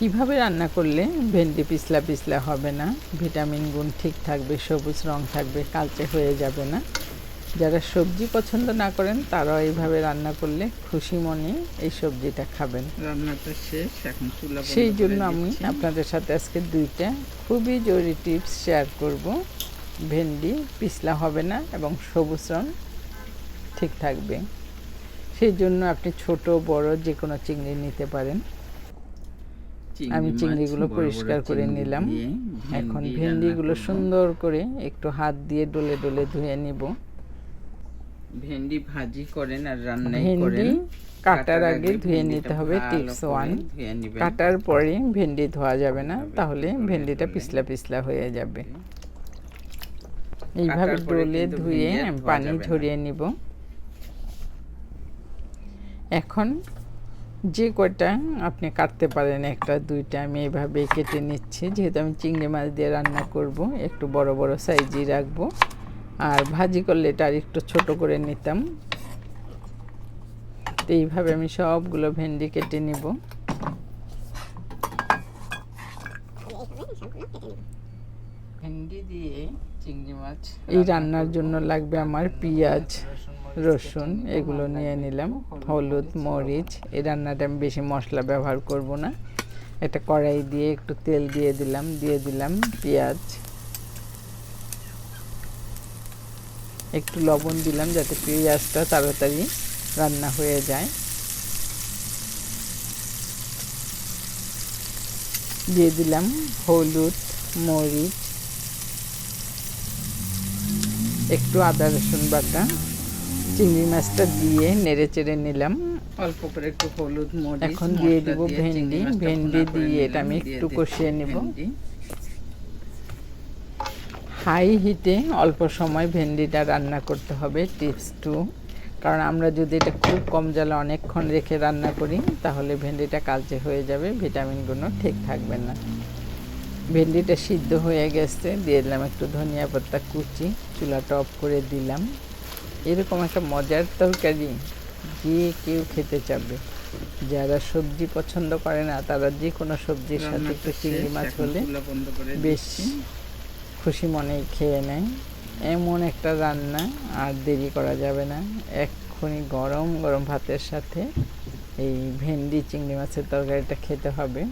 কীভাবে রান্না করলে ভেন্ডি পিছলা পিছলা হবে না? ভিটামিন গুণ ঠিক থাকবে সবুজ রং থাকবে কালচে হয়ে যাবে না। যারা সবজি পছন্দ না করেন তারাও এইভাবে রান্না করলে খুশি মনে এই সবজিটা খাবেন। রান্নাটা শেষ এখন চুলা সেই জন্য আমি আপনাদের সাথে আজকে দুইটা খুবই জরুরি টিপস শেয়ার করব। ভেন্ডি পিছলা হবে না এবং সবুজ রং ঠিক থাকবে। সেই জন্য আপনি ছোট বড় যে কোনো চিংড়ি নিতে পারেন। আমি চিংড়িগুলো পরিষ্কার করে নিলাম। এখন ভেন্ডিগুলো সুন্দর করে একটু হাত দিয়ে ডলে ডলে ধুয়ে নিব। ভেন্ডি ভাজি করেন আর রান্নাই করেন। কাটার আগে ধুয়ে নিতে হবে টিপস ওয়ান কাটার পরে ভেন্ডি ধোয়া যাবে না তাহলে ভেন্ডিটা পিছলা পিছলা হয়ে যাবে। এইভাবে ডলে ধুয়ে পানি। ঝরিয়ে নিব। এখন যে কয়টা আপনি কাটতে পারেন একটা দুইটা আমি এইভাবে কেটে নিচ্ছি। যেহেতু আমি চিংড়ি মাছ দিয়ে রান্না করব একটু বড় বড় সাইজই রাখব। আর ভাজি করলে এটা আর একটু ছোট করে নিতাম। তো এইভাবে আমি সবগুলো ভেন্ডি কেটে নিব। ভেন্ডি দিয়ে চিংড়ি মাছ এই রান্নার জন্য লাগবে আমার পেঁয়াজ। রসুন এগুলো নিয়ে নিলাম। হলুদ, মরিচ, এই রান্নাটা আমি বেশি মশলা ব্যবহার করব না। এটা কড়াই দিয়ে একটু তেল দিয়ে দিলাম দিয়ে দিলাম পেঁয়াজ। একটু লবণ দিলাম যাতে পেঁয়াজটা তাড়াতাড়ি রান্না হয়ে যায়। দিয়ে দিলাম হলুদ, মরিচ, একটু আদা রসুন বাটা। চিংড়ি মাছটা দিয়ে নেড়ে চেড়ে নিলাম। অল্প করে একটু হলুদ মরিচ এখন দিয়ে দিব ভেন্ডি। ভেন্ডি দিয়ে এটা আমি একটু কষিয়ে নিব। হাই হিটে অল্প সময় ভেন্ডিটা রান্না করতে হবে টিপস টু। কারণ আমরা যদি এটা খুব কম জালে অনেকক্ষণ রেখে রান্না করি তাহলে ভেন্ডিটা কালচে হয়ে যাবে ভিটামিনগুলো ঠিক থাকবে না। ভেন্ডিটা সিদ্ধ হয়ে গেছে দিয়ে দিলাম একটু ধনিয়া পাতা কুচি চুলাটা অফ করে দিলাম। এরকম একটা মজার তরকারি যে কেউ খেতে চাবে। যারা সবজি পছন্দ করে না তারা যে কোনো সবজির সাথে একটু চিংড়ি মাছ হলে বেশ খুশি মনেই খেয়ে নেয়। এমন একটা রান্না আর দেরি করা যাবে না। এক্ষুনি গরম গরম ভাতের সাথে এই ভেন্ডি চিংড়ি মাছের তরকারিটা খেতে হবে।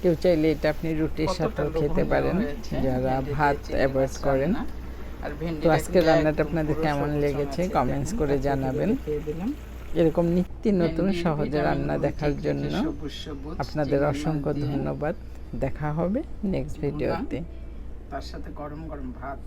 কেউ চাইলে এটা আপনি রুটির সাথেও খেতে পারেন। যারা ভাত অ্যাভয়েড করেন তো আজকের রান্নাটা আপনাদের কেমন লেগেছে কমেন্টস করে জানাবেন। এরকম নিত্য নতুন সহজে রান্না দেখার জন্য আপনাদের অসংখ্য ধন্যবাদ। দেখা হবে নেক্সট ভিডিওতে। তার সাথে গরম গরম ভাত।